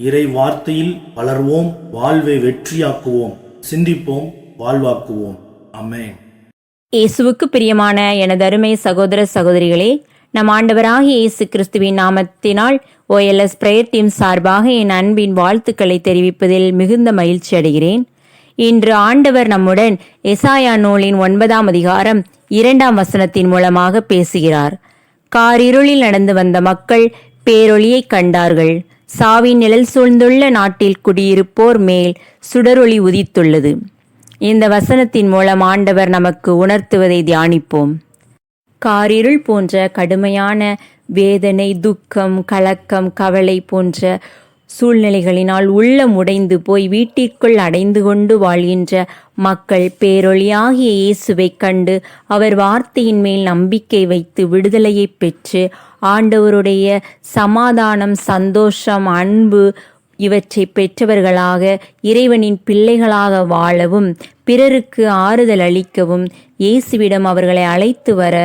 இறை வார்த்தையில் வளர்வோம் வாழ்வை வெற்றியாக்குவோம் சிந்திப்போம் வாழ்வாக்குவோம். அமேன் இயேசுவுக்கு பிரியமான எனது அருமை சகோதர சகோதரிகளே நம் ஆண்டவராகிய இயேசு கிறிஸ்துவின் நாமத்தினால் ஓஎல்எஸ் பிரேயர் டீம் சார்பாக என் அன்பின் வாழ்த்துக்களை தெரிவிப்பதில் மிகுந்த மகிழ்ச்சி அடைகிறேன். இன்று ஆண்டவர் நம்முடன் எசாயா நூலின் ஒன்பதாம் அதிகாரம் இரண்டாம் வசனத்தின் மூலமாக பேசுகிறார். காரிருளில் நடந்து வந்த மக்கள் பேரொளியைக் கண்டார்கள். சாவின் நிழல் சூழ்ந்துள்ள நாட்டில் குடியிருப்போர் மேல் சுடரொளி உதித்துள்ளது. இந்த வசனத்தின் மூலம் ஆண்டவர் நமக்கு உணர்த்துவதை தியானிப்போம். காரிருள் போன்ற கடுமையான வேதனை துக்கம் கலக்கம் கவலை போன்ற சூழ்நிலைகளினால் உள்ளம் உடைந்து போய் வீட்டிற்குள் அடைந்து கொண்டு வாழ்கின்ற மக்கள் பேரொழியாகிய இயேசுவைக் கண்டு அவர் வார்த்தையின் மேல் நம்பிக்கை வைத்து விடுதலையை பெற்று ஆண்டவருடைய சமாதானம் சந்தோஷம் அன்பு இவற்றை பெற்றவர்களாக இறைவனின் பிள்ளைகளாக வாழவும் பிறருக்கு ஆறுதல் அளிக்கவும் இயேசுவிடம் அவர்களை அழைத்து வர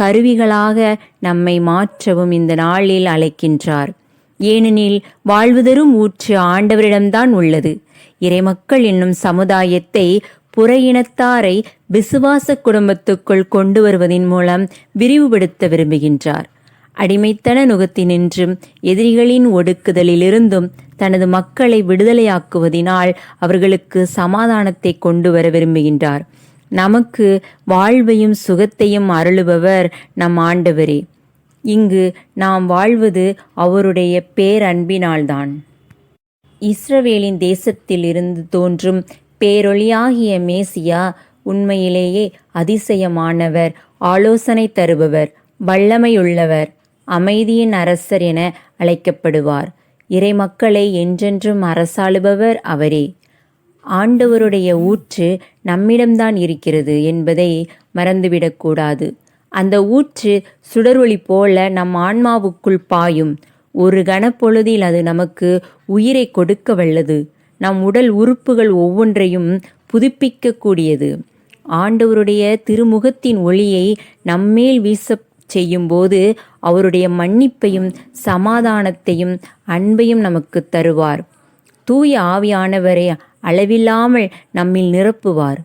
கருவிகளாக நம்மை மாற்றவும் இந்த நாளில் அழைக்கின்றார். ஏனெனில் வாழ்வுதரும் ஊற்று ஆண்டவரிடம்தான் உள்ளது. இறைமக்கள் என்னும் சமுதாயத்தை புற இனத்தாரை விசுவாச குடும்பத்துக்குள் கொண்டு வருவதின் மூலம் விரிவுபடுத்த விரும்புகின்றார். அடிமைத்தன நுகத்தினின்றும் எதிரிகளின் ஒடுக்குதலிலிருந்தும் தனது மக்களை விடுதலையாக்குவதினால் அவர்களுக்கு சமாதானத்தை கொண்டு வர விரும்புகின்றார். நமக்கு வாழ்வையும் சுகத்தையும் அருளுபவர் நம் ஆண்டவரே. இங்கு நாம் வாழ்வது அவருடைய பேரன்பினால்தான். இஸ்ரவேலின் தேசத்திலிருந்து தோன்றும் பேரொளியாகிய மேசியா உண்மையிலேயே அதிசயமானவர் ஆலோசனை தருபவர் வல்லமையுள்ளவர் அமைதியின் அரசர் என அழைக்கப்படுவார். இறைமக்களை என்றென்றும் அரசாளுபவர் அவரே. ஆண்டவருடைய ஊற்று நம்மிடம்தான் இருக்கிறது என்பதை மறந்துவிடக்கூடாது. அந்த ஊற்று சுடரொளி போல நம் ஆன்மாவுக்குள் பாயும். ஒரு கணப்பொழுதில் அது நமக்கு உயிரை கொடுக்க வல்லது. நம் உடல் உறுப்புகள் ஒவ்வொன்றையும் புதுப்பிக்கக்கூடியது. ஆண்டவருடைய திருமுகத்தின் ஒளியை நம்மேல் வீச செய்யும்போது அவருடைய மன்னிப்பையும் சமாதானத்தையும் அன்பையும் நமக்கு தருவார். தூய ஆவியானவரை அளவில்லாமல் நம்மில் நிரப்புவார்.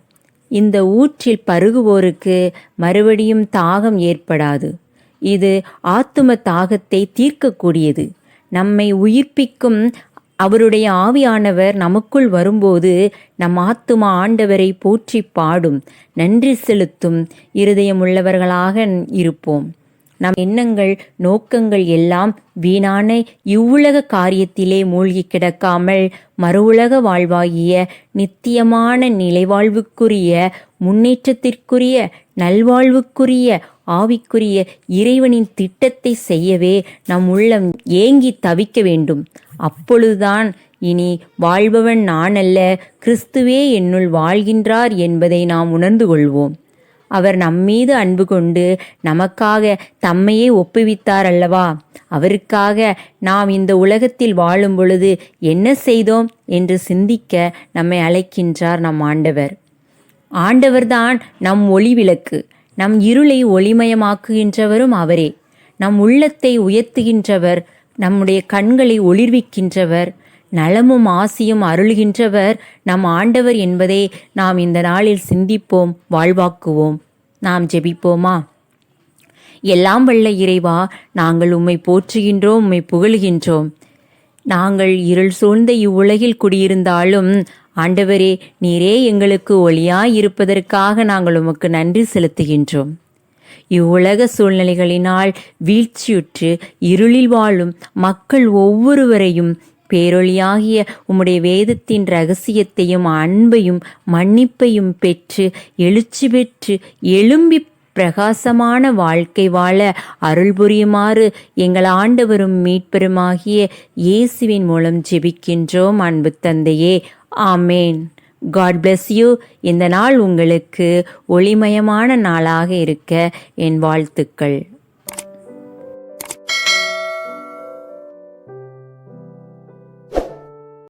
இந்த ஊற்றில் பருகுவோருக்கு மறுபடியும் தாகம் ஏற்படாது. இது ஆத்தும தாகத்தை தீர்க்கக்கூடியது. நம்மை உயிர்ப்பிக்கும் அவருடைய ஆவியானவர் நமக்குள் வரும்போது நம் ஆத்துமா ஆண்டவரை போற்றி பாடும். நன்றி செலுத்தும். இருதயமுள்ளவர்களாக இருப்போம். நம் எண்ணங்கள் நோக்கங்கள் எல்லாம் வீணான இவ்வுலக காரியத்திலே மூழ்கி கிடக்காமல் மறுவுலக வாழ்வாகிய நித்தியமான நிலைவாழ்வுக்குரிய முன்னேற்றத்திற்குரிய நல்வாழ்வுக்குரிய ஆவிக்குரிய இறைவனின் திட்டத்தை செய்யவே நம் உள்ளம் ஏங்கி தவிக்க வேண்டும். அப்பொழுதுதான் இனி வாழ்பவன் நான் அல்ல கிறிஸ்துவே என்னுள் வாழ்கின்றார் என்பதை நாம் உணர்ந்து கொள்வோம். அவர் நம்மீது அன்பு கொண்டு நமக்காக தம்மையே ஒப்புவித்தார் அல்லவா? அவருக்காக நாம் இந்த உலகத்தில் வாழும் பொழுது என்ன செய்தோம் என்று சிந்திக்க நம்மை அழைக்கின்றார் நம் ஆண்டவர். ஆண்டவர்தான் நம் ஒளி விளக்கு. நம் இருளை ஒளிமயமாக்குகின்றவரும் அவரே. நம் உள்ளத்தை உயர்த்துகின்றவர். நம்முடைய கண்களை ஒளிர்விக்கின்றவர். நலமும் ஆசியும் அருள்கின்றவர் நம் ஆண்டவர் என்பதை நாம் இந்த நாளில் சிந்திப்போம் வாழ்வாக்குவோம். நாம் ஜெபிப்போமா? எல்லாம் வல்ல இறைவா நாங்கள் உம்மை போற்றுகின்றோம் உம்மை புகழுகின்றோம். நாங்கள் இருள் சூழ்ந்த இவ்வுலகில் குடியிருந்தாலும் ஆண்டவரே நீரே எங்களுக்கு ஒளியாய் இருப்பதற்காக நாங்கள் உமக்கு நன்றி செலுத்துகின்றோம். இவ்வுலக சூழ்நிலைகளினால் வீழ்ச்சியுற்று இருளில் வாழும் மக்கள் ஒவ்வொருவரையும் பேரொழியாகிய உம்முடைய வேதத்தின் ரகசியத்தையும் அன்பையும் மன்னிப்பையும் பெற்று எழுச்சி பெற்று எழும்பி பிரகாசமான வாழ்க்கை வாழ அருள் புரியுமாறு எங்கள் ஆண்டவரும் மீட்பெருமாகிய இயேசுவின் மூலம் ஜெபிக்கின்றோம் அன்பு தந்தையே. ஆமேன். காட் பிளஸ் யூ இந்த நாள் உங்களுக்கு ஒளிமயமான நாளாக இருக்க என் வாழ்த்துக்கள்.